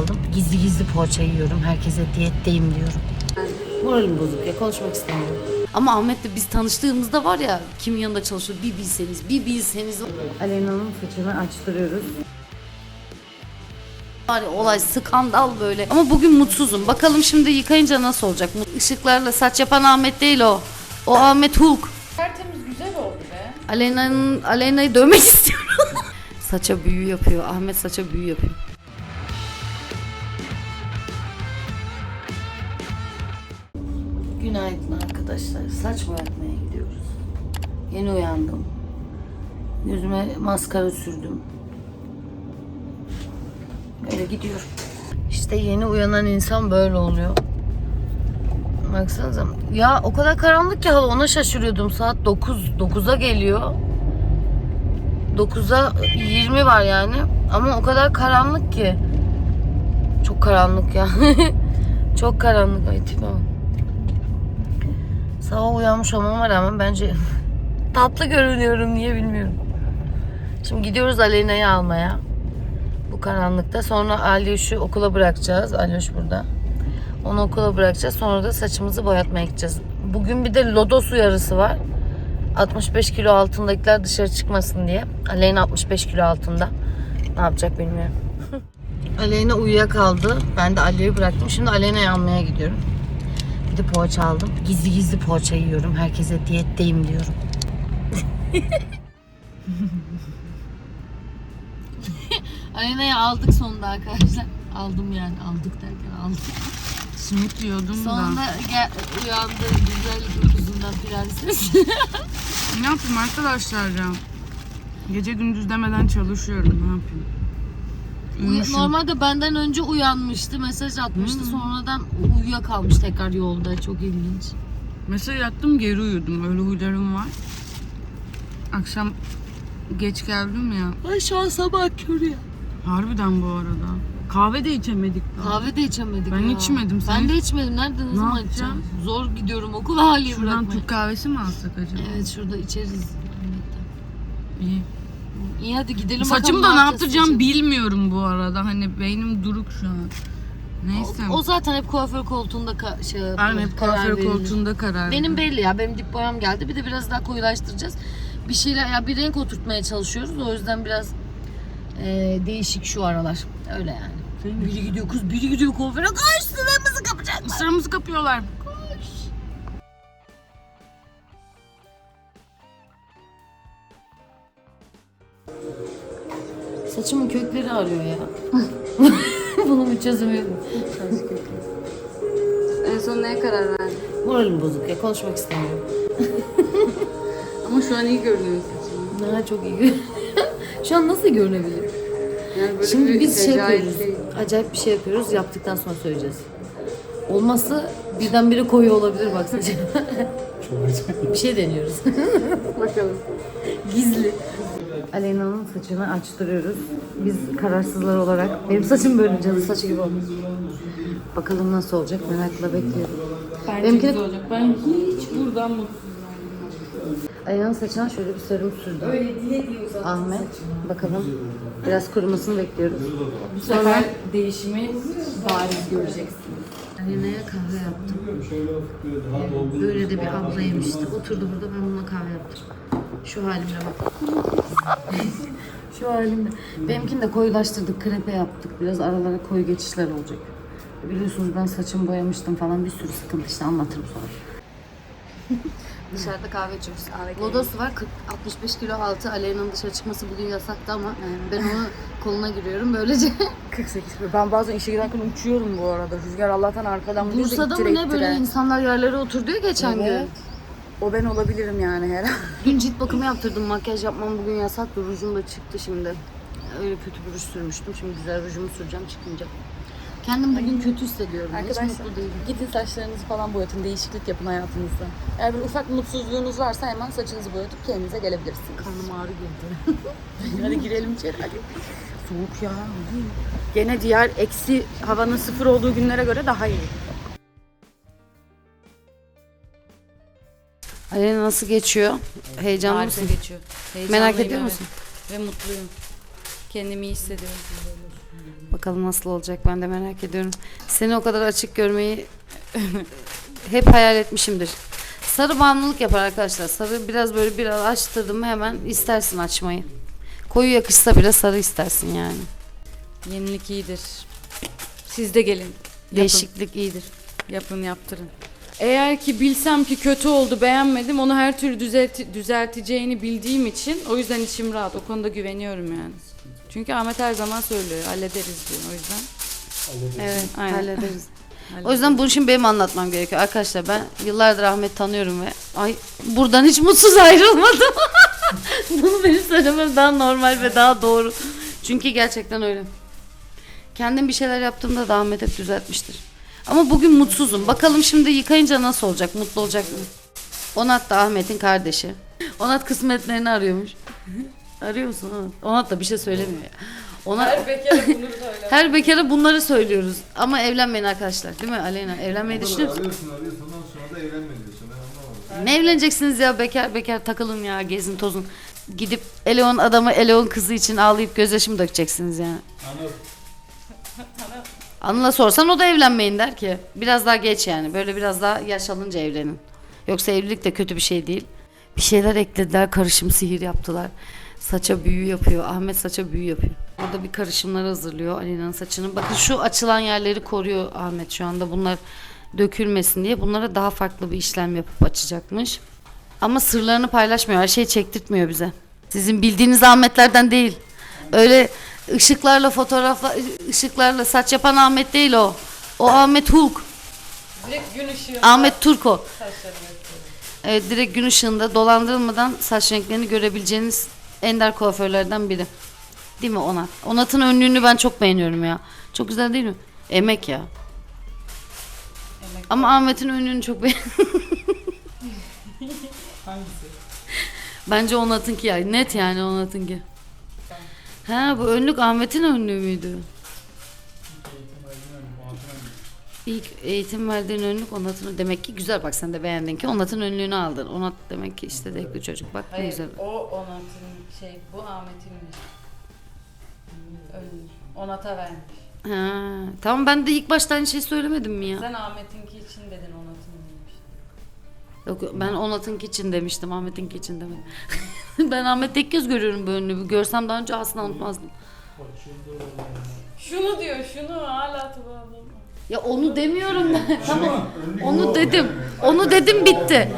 aldım. Gizli gizli poğaça yiyorum. Herkese diyetteyim diyorum. Moralim bozuk ya konuşmak istemiyorum. Ama Ahmet'le biz tanıştığımızda var ya kimin yanında çalışıyor bir bilseniz bir bilseniz Alena'nın saçını açtırıyoruz. var ya olay skandal böyle. Ama bugün mutsuzum. Bakalım şimdi yıkayınca nasıl olacak? Işıklarla saç yapan Ahmet değil o. O Ahmet Hulk. Tertemiz güzel oldu be. Aleyna'nın Aleyna'yı dövmek istiyorum. saça büyü yapıyor. Ahmet saça büyü yapıyor. Günaydın arkadaşlar. Saç boyatmaya gidiyoruz. Yeni uyandım. Yüzüme maskara sürdüm. Böyle gidiyorum. İşte yeni uyanan insan böyle oluyor. Baksanıza. Ya o kadar karanlık ki hava ona şaşırıyordum. Saat 9 9'a geliyor. 9'a 20 var yani. Ama o kadar karanlık ki. Çok karanlık ya. Çok karanlık. Ay bak. Sabah uyanmış olmama rağmen bence tatlı görünüyorum niye bilmiyorum. Şimdi gidiyoruz Aleyna'yı almaya. Bu karanlıkta. Sonra Alyoş'u okula bırakacağız. Alyoş burada. Onu okula bırakacağız. Sonra da saçımızı boyatmaya gideceğiz. Bugün bir de lodos uyarısı var. 65 kilo altındakiler dışarı çıkmasın diye. Aleyna 65 kilo altında. Ne yapacak bilmiyorum. Aleyna uyuyakaldı. Ben de Aleya'yı bıraktım. Şimdi Aleyna'yı almaya gidiyorum. De poğaça aldım. Gizli gizli poğaça yiyorum. Herkese diyetteyim diyorum. Aleyna'yı aldık sonunda arkadaşlar. Aldım yani aldık derken aldık. Simit diyordum Sonunda gel, uyandı güzellik uykusundan prenses. Ne yapayım arkadaşlar ya? Gece gündüz demeden çalışıyorum. Ne yapayım? Uyumuşum. Normalde benden önce uyanmıştı, mesaj atmıştı. Sonradan uyuyakalmış tekrar yolda. Çok ilginç. Mesela yattım geri uyudum. Öyle huylarım var. Akşam geç geldim ya. Ay şansa bak kör ya. Harbiden bu arada. Kahve de içemedik daha. Kahve de içemedik Ben ya. içmedim, sen Ben de iç- içmedim. Nerede ne, Ne zaman içeceğim? Zor gidiyorum haliye Şuradan bırakmaya. Türk kahvesi mi alsak acaba? Evet şurada içeriz. İyi. İyi hadi gidelim Saçımı da ne yaptıracağım bilmiyorum bu arada. Hani beynim duruk şu an. Neyse. O, o zaten hep kuaför koltuğunda ka- şey Aynen hep karar kuaför verilir. koltuğunda karar Benim belli ya. Benim dip boyam geldi. Bir de biraz daha koyulaştıracağız. Bir şeyler ya bir renk oturtmaya çalışıyoruz. O yüzden biraz e, değişik şu aralar. Öyle yani. Biri gidiyor kız, biri gidiyor kuaföre. Koş sıramızı kapacaklar. Sıramızı kapıyorlar. Saçımın kökleri ağrıyor ya. Bunun bir çözümü yok mu? En son neye karar verdin? Moralim bozuk ya konuşmak istemiyorum. Ama şu an iyi görünüyor saçın. Ha, çok iyi. Şu an nasıl görünebilir? Yani böyle Şimdi bir biz şey acayip yapıyoruz. değil. Acayip bir şey yapıyoruz. Yaptıktan sonra söyleyeceğiz. Olmazsa birdenbire koyu olabilir bak saçı. bir şey deniyoruz. Bakalım. Gizli. Aleyna'nın saçını açtırıyoruz. Biz kararsızlar olarak. Benim saçım böyle cadı saçı gibi olmuş. Bakalım nasıl olacak merakla bekliyorum. Bence Benimki de- güzel olacak. Ben hiç buradan mutsuzum. Aleyna'nın saçına şöyle bir serum sürdüm. Öyle dile diye uzattım Ahmet bakalım. Biraz kurumasını bekliyoruz. Bu sefer değişimi bariz göreceksin. Aleyna'ya kahve yaptım. Böyle de bir abla yemişti. Oturdu burada ben buna kahve yaptım. Şu halimle bak. Şu halimle. Benimkini de koyulaştırdık. Krepe yaptık. Biraz aralara koyu geçişler olacak. Biliyorsunuz ben saçımı boyamıştım falan. Bir sürü sıkıntı işte anlatırım sonra. Dışarıda kahve içiyoruz. Lodos var 40, 65 kilo altı. Aleyna'nın dışarı çıkması bugün yasaktı ama ben onu koluna giriyorum. Böylece 48 kilo. Ben bazen işe giderken uçuyorum bu arada. Rüzgar Allah'tan arkadan vuruyor da Bursa'da mı ittire ne böyle ittire. insanlar yerlere oturdu ya geçen gün. Evet. O ben olabilirim yani herhalde. Dün cilt bakımı yaptırdım. Makyaj yapmam bugün yasaktı. Rujum da çıktı şimdi. Öyle kötü bir ruj sürmüştüm. Şimdi güzel rujumu süreceğim çıkınca. Kendim bugün kötü hissediyorum. Hiç mutlu değilim. gidin saçlarınızı falan boyatın. Değişiklik yapın hayatınızda. Eğer bir ufak mutsuzluğunuz varsa hemen saçınızı boyatıp kendinize gelebilirsiniz. Karnım ağrı girdi. Hadi girelim içeri hadi. Soğuk ya. Gene diğer eksi havanın sıfır olduğu günlere göre daha iyi. Alena nasıl geçiyor? Heyecanlı Harika mısın? geçiyor. Merak Heyecanlıyım, ediyor evet. musun? Ve mutluyum. Kendimi iyi hissediyorum. Bakalım nasıl olacak ben de merak ediyorum. Seni o kadar açık görmeyi hep hayal etmişimdir. Sarı bağımlılık yapar arkadaşlar. Sarı biraz böyle biraz açtırdım mı hemen istersin açmayı. Koyu yakışsa bile sarı istersin yani. Yenilik iyidir. Siz de gelin. Değişiklik iyidir. Yapın yaptırın. Eğer ki bilsem ki kötü oldu beğenmedim onu her türlü düzelti- düzelteceğini bildiğim için o yüzden içim rahat. O konuda güveniyorum yani. Çünkü Ahmet her zaman söylüyor hallederiz diyor o yüzden. Evet Aynen. hallederiz. O yüzden bunu şimdi benim anlatmam gerekiyor. Arkadaşlar ben yıllardır Ahmet tanıyorum ve ay buradan hiç mutsuz ayrılmadım. bunu benim söylemem daha normal ve daha doğru. Çünkü gerçekten öyle. Kendim bir şeyler yaptığımda da Ahmet hep düzeltmiştir. Ama bugün mutsuzum. Bakalım şimdi yıkayınca nasıl olacak? Mutlu olacak mı? Onat da Ahmet'in kardeşi. Onat kısmetlerini arıyormuş. Arıyor musun Onat? Onat da bir şey söylemiyor ya. Onat, bekara bunu söyle. her bekara bunları söylüyoruz. Ama evlenmeyin arkadaşlar. Değil mi Aleyna? Evlenmeyi düşünüyor musun? Arıyorsun arıyorsun ondan sonra da evlenme diyorsun. Ben anlamadım. Ne evleneceksiniz ya bekar bekar takılın ya gezin tozun. Gidip Eleon adamı Eleon kızı için ağlayıp gözyaşı mı dökeceksiniz yani? Anıl'a sorsan o da evlenmeyin der ki. Biraz daha geç yani. Böyle biraz daha yaş alınca evlenin. Yoksa evlilik de kötü bir şey değil. Bir şeyler eklediler, karışım sihir yaptılar. Saça büyü yapıyor. Ahmet saça büyü yapıyor. Orada bir karışımlar hazırlıyor Alina'nın saçını. Bakın şu açılan yerleri koruyor Ahmet şu anda. Bunlar dökülmesin diye bunlara daha farklı bir işlem yapıp açacakmış. Ama sırlarını paylaşmıyor. Her şeyi çektirtmiyor bize. Sizin bildiğiniz Ahmetlerden değil. Öyle ışıklarla fotoğrafla ışıklarla saç yapan Ahmet değil o. O Ahmet Hulk. Direkt gün ışığı. Ahmet Turko. Evet direkt gün ışığında dolandırılmadan saç renklerini görebileceğiniz ender kuaförlerden biri. Değil mi Onat? Onat'ın önlüğünü ben çok beğeniyorum ya. Çok güzel değil mi? Emek ya. Ama Ahmet'in önlüğünü çok beğendim. Bence Onat'ınki ya. Net yani Onat'ınki. Ha bu önlük Ahmet'in önlüğü müydü? İlk eğitim verdiğin önlük Onat'ın demek ki güzel bak sen de beğendin ki Onat'ın önlüğünü aldın. Onat demek ki işte dekli çocuk bak ne güzel. o Onat'ın şey bu Ahmet'inmiş. Ölmüş. Onat'a vermiş. Ha, tamam ben de ilk başta aynı şey söylemedim mi ya? Sen Ahmet'inki için dedin Onat'ın demiş. Yok ben Onat'ınki için demiştim Ahmet'inki için demedim. ben Ahmet'te ilk kez görüyorum bu önlüğü. Görsem daha önce aslında unutmazdım. Şunu diyor şunu hala tuvalım. Ya onu demiyorum ben. tamam. Onu dedim. Onu dedim bitti.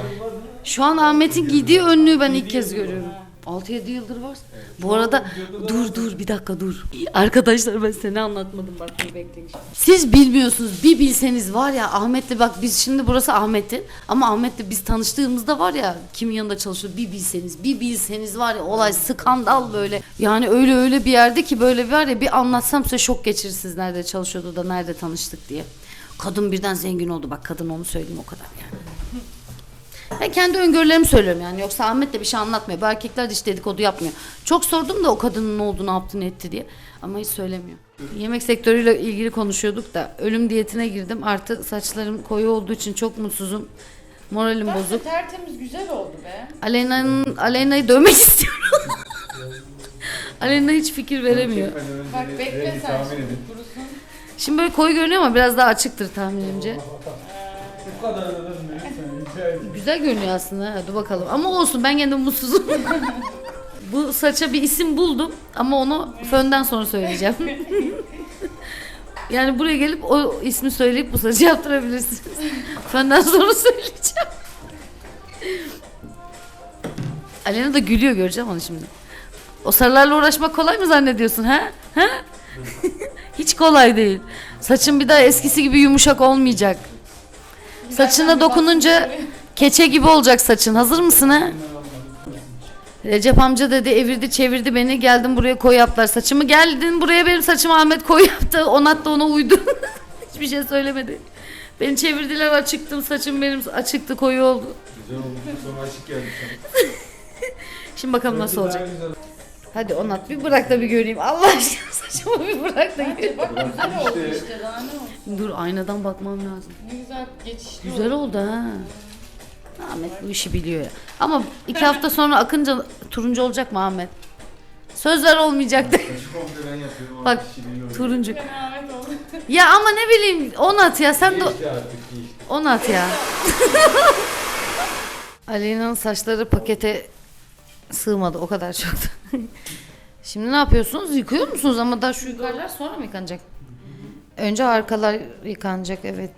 Şu an Ahmet'in giydiği önlüğü ben ilk kez görüyorum. 6-7 yıldır var. Bu arada dur dur bir dakika dur. Arkadaşlar ben seni anlatmadım bak bir bekleyin. Siz bilmiyorsunuz bir bilseniz var ya Ahmet'le bak biz şimdi burası Ahmet'in ama Ahmet'le biz tanıştığımızda var ya kimin yanında çalışıyor bir bilseniz bir bilseniz var ya olay skandal böyle. Yani öyle öyle bir yerde ki böyle var ya bir anlatsam size şok geçirirsiniz nerede çalışıyordu da nerede tanıştık diye. Kadın birden zengin oldu bak kadın onu söyleyeyim o kadar yani. Ben kendi öngörülerimi söylüyorum yani. Yoksa Ahmet de bir şey anlatmıyor. Bu erkekler de hiç dedikodu yapmıyor. Çok sordum da o kadının ne oldu, ne yaptı, ne etti diye. Ama hiç söylemiyor. Yemek sektörüyle ilgili konuşuyorduk da ölüm diyetine girdim. Artı saçlarım koyu olduğu için çok mutsuzum. Moralim bozuk. Tertemiz güzel oldu be. Aleyna'nın Aleyna'yı dövmek istiyorum. Aleyna hiç fikir veremiyor. Bak bekle sen şimdi kurusun. Şimdi böyle koyu görünüyor ama biraz daha açıktır tahminimce. Bu kadar da neyse. Güzel görünüyor aslında. ha, Dur bakalım. Ama olsun ben kendim mutsuzum. Bu saça bir isim buldum ama onu fönden sonra söyleyeceğim. yani buraya gelip o ismi söyleyip bu saçı yaptırabilirsiniz. fönden sonra söyleyeceğim. Alena da gülüyor göreceğim onu şimdi. O sarılarla uğraşmak kolay mı zannediyorsun ha? Ha? Hiç kolay değil. Saçın bir daha eskisi gibi yumuşak olmayacak. Saçına dokununca keçe gibi olacak saçın. Hazır mısın ha? Recep amca dedi evirdi çevirdi beni. Geldim buraya koy yaptılar saçımı geldin buraya benim saçımı Ahmet koy yaptı. Onat da ona uydu. Hiçbir şey söylemedi. Beni çevirdiler açıktım saçım benim açıktı koyu oldu. Güzel olmuş. Sonra aşık geldi. Şimdi bakalım nasıl olacak. Hadi Onat bir bırak da bir göreyim Allah aşkına saçımı bir bırak da göreyim Bak güzel oldu İşte- işte daha ne olsun. dur aynadan bakmam lazım Ne güzel geçişli Güzel oldu ha. Ahmet bu işi biliyor ya. Ama iki hafta sonra akınca turuncu olacak mı Ahmet? Sözler olmayacaktı. Açık komple ben yapıyorum. ama Bak, yok. Turuncu. Ya ama ne bileyim 10 at ya sen de Değişti artık değişti. 10 at ya. Aleyna'nın saçları pakete sığmadı o kadar çoktu. Şimdi ne yapıyorsunuz? Yıkıyor musunuz ama daha şu yukarılar sonra mı yıkanacak? Önce arkalar yıkanacak evet.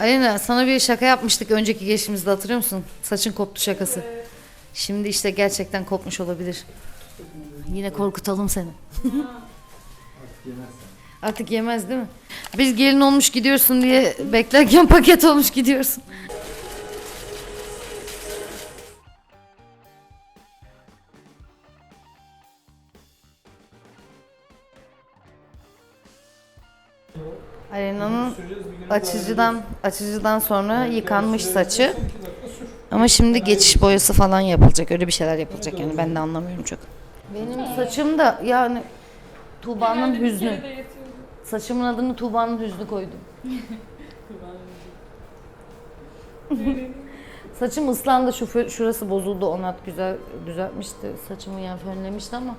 Aleyna sana bir şaka yapmıştık önceki geçimizde hatırlıyor musun? Saçın koptu şakası. Şimdi işte gerçekten kopmuş olabilir. Yine korkutalım seni. Artık yemez değil mi? Biz gelin olmuş gidiyorsun diye beklerken paket olmuş gidiyorsun. Açıcıdan açıcıdan sonra yıkanmış saçı. Ama şimdi geçiş boyası falan yapılacak. Öyle bir şeyler yapılacak yani ben de anlamıyorum çok. Benim saçım da yani Tuğba'nın hüznü. Saçımın adını Tuğba'nın hüznü koydum. Saçım ıslandı şu şurası bozuldu Onat güzel düzeltmişti saçımı yani fönlemişti ama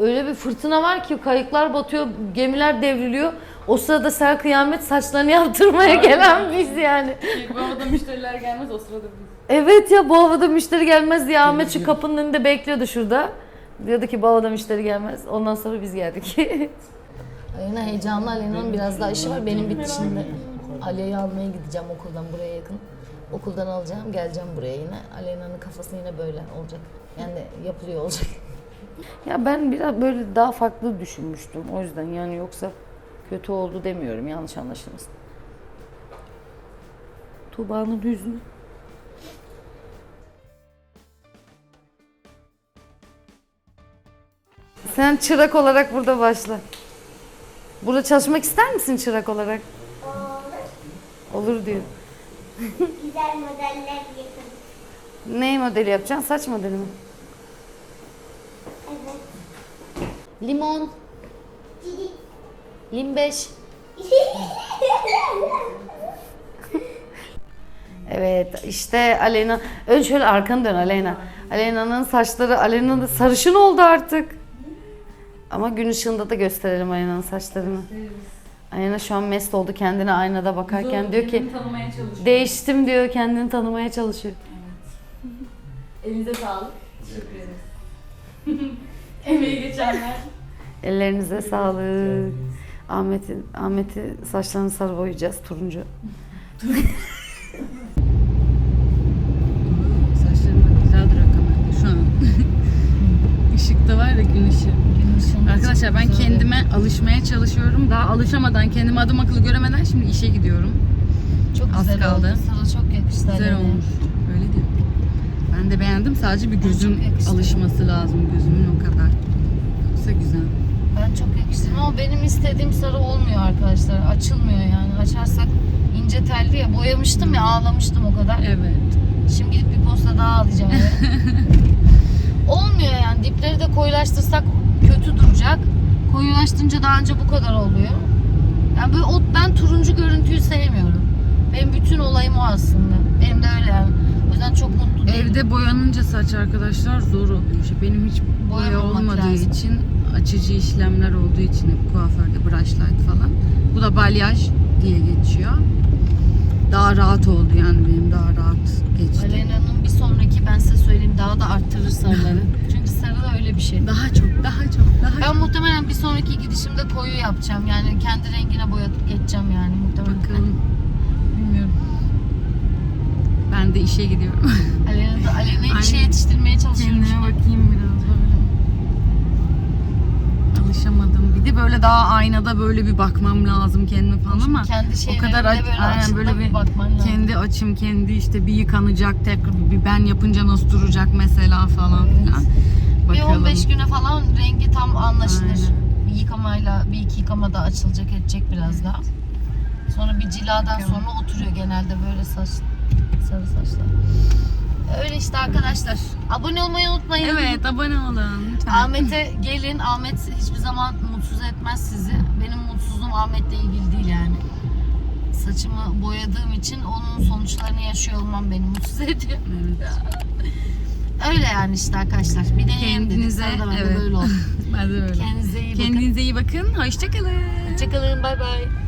öyle bir fırtına var ki kayıklar batıyor gemiler devriliyor o sırada sel kıyamet saçlarını yaptırmaya gelen biz yani. Bu arada müşteriler gelmez o sırada biz. Evet ya bu havada müşteri gelmez diye Ahmet şu kapının önünde bekliyordu şurada. Diyordu ki bu havada müşteri gelmez. Ondan sonra biz geldik. Aleyna heyecanlı. Alena'nın biraz daha işi var. Benim bitti şimdi. Aliye'yi almaya gideceğim okuldan buraya yakın. Okuldan alacağım, geleceğim buraya yine. Aleyna'nın kafası yine böyle olacak. Yani yapılıyor olacak. Ya ben biraz böyle daha farklı düşünmüştüm. O yüzden yani yoksa kötü oldu demiyorum. Yanlış anlaşılmasın. Tuğba'nın hüznü. Sen çırak olarak burada başla. Burada çalışmak ister misin çırak olarak? Olur. Olur diyor. Güzel modeller yapın. Ne modeli yapacaksın? Saç modeli mi? Evet. Limon. Limbeş. Evet işte Aleyna. Önce şöyle arkanı dön Aleyna. Aleyna'nın saçları Aleyna'nın da sarışın oldu artık. Ama gün ışığında da gösterelim Aleyna'nın saçlarını. Aleyna şu an mest oldu kendine aynada bakarken diyor ki tanımaya çalışıyor. değiştim diyor kendini tanımaya çalışıyor. Elinize sağlık. Teşekkür ederiz. Emeği geçenler. Ellerinize sağlık. Ahmet'i Ahmet'i saçlarını sarı boyayacağız turuncu. Saçlarım da güzel duruyor kamerada şu an. Işıkta var ya gün ışığı. Arkadaşlar ben kendime alışmaya çalışıyorum. Daha alışamadan, kendimi adım akıllı göremeden şimdi işe gidiyorum. Çok Az güzel kaldı. oldu. Sana çok yakıştı. Güzel Aleyna. olmuş. Öyle değil. Ben de beğendim. Sadece bir gözüm alışması lazım. Gözümün o kadar. Yoksa güzel. Ben çok yakıştım ama benim istediğim sarı olmuyor arkadaşlar. Açılmıyor yani. Açarsak ince telli ya. Boyamıştım ya ağlamıştım o kadar. Evet. Şimdi gidip bir posta daha alacağım. olmuyor yani. Dipleri de koyulaştırsak kötü duracak. Koyulaştırınca daha önce bu kadar oluyor. Yani böyle o, ben turuncu görüntüyü sevmiyorum. Benim bütün olayım o aslında. Benim de öyle yani. Yüzden çok mutlu değilim. Evde boyanınca saç arkadaşlar zor oluyor. İşte benim hiç boya olmadığı lazım. için açıcı işlemler olduğu için hep kuaförde brush light falan. Bu da balyaj diye geçiyor. Daha rahat oldu yani benim daha rahat geçti. Aleyna'nın bir sonraki ben size söyleyeyim daha da arttırır sarıları. Çünkü sarı da öyle bir şey. Daha çok, daha çok, daha Ben muhtemelen bir sonraki gidişimde koyu yapacağım. Yani kendi rengine boyatıp geçeceğim yani muhtemelen. Bakalım. Bilmiyorum. Ben de işe gidiyorum. Aleyna da Aleyna'yı işe yetiştirmeye çalışıyorum. Kendime bakayım biraz böyle. Alışamadım. Bir de böyle daha aynada böyle bir bakmam lazım kendime falan ama kendi o kadar aç- böyle aynen böyle bir bir kendi açım kendi işte bir yıkanacak tekrar bir ben yapınca nasıl duracak mesela falan Evet. filan. Bir Bakalım. 15 güne falan rengi tam anlaşılır. Aynen. Bir yıkamayla bir iki yıkamada açılacak edecek biraz daha. Sonra bir ciladan Bakalım. sonra oturuyor genelde böyle saç sarı saçlar. Öyle işte arkadaşlar. Abone olmayı unutmayın. Evet abone olun lütfen. Ahmet'e gelin. Ahmet hiçbir zaman mutsuz etmez sizi. Benim mutsuzluğum Ahmet'le ilgili değil yani. Saçımı boyadığım için onun sonuçlarını yaşıyor olmam beni mutsuz ediyor. Evet. öyle yani işte arkadaşlar. Bir dedik. Kendinize, Sonra da ben de evet. böyle oldu. Ben de öyle. Kendinize iyi bakın. Kendinize iyi bakın. Hoşçakalın. Hoşçakalın. Bay bay.